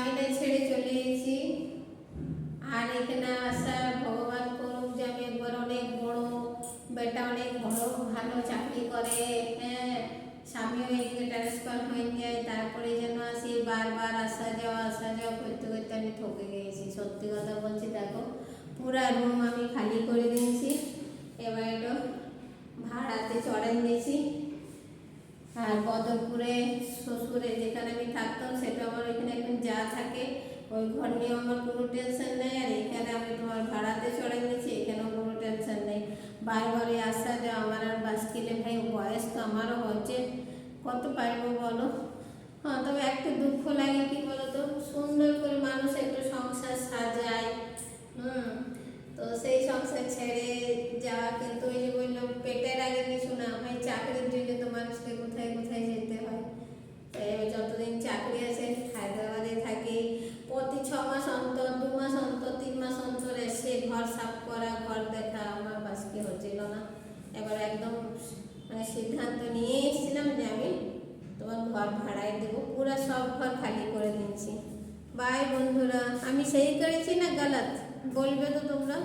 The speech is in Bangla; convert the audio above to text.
মাইনে ছেড়ে চলে এসেছি। আর এখানে আসা ভগবান করুক যে আমি একবার অনেক বড়, বেটা অনেক বড়, ভালো চাকরি করে হ্যাঁ স্বামীও এদিকে ট্রান্সফার হয়ে যায়, তারপরে যেন আসি, বারবার আসা যাওয়া আসা যাওয়া করতে করতে আমি ঠকে গিয়েছি সত্যি কথা বলছি, দেখো, পুরা রুম আমি খালি করে দিয়েছি। এবার একটু ভাড়াতে চড়াই দিয়েছি। আর বদরপুরে শ্বশুরে থাকে। ওই ঘর নিয়ে আমার কোনো টেনশন নেই আর এখানে আমি তোমার ভাড়াতে চড়াই নিয়েছি এখানেও কোনো টেনশন নেই। বারবারই আসা যাওয়া আমার আর বাস কিনে ভাই, বয়স তো আমারও হচ্ছে। কত পারব বলো? হ্যাঁ তবে একটা দুঃখ লাগে কি বলো তো সুন্দর করে মানুষ একটু সংসার সাজায়। হুম, তো সেই সংসার ছেড়ে এবার একদম মানে সিদ্ধান্ত নিয়ে এসেছিলাম যে আমি তোমার ঘর ভাড়ায় দেবো, পুরো সব ঘর খালি করে দিচ্ছি বাই বন্ধুরা, আমি সেই করেছি না গালাত? বলবে তো তোমরা।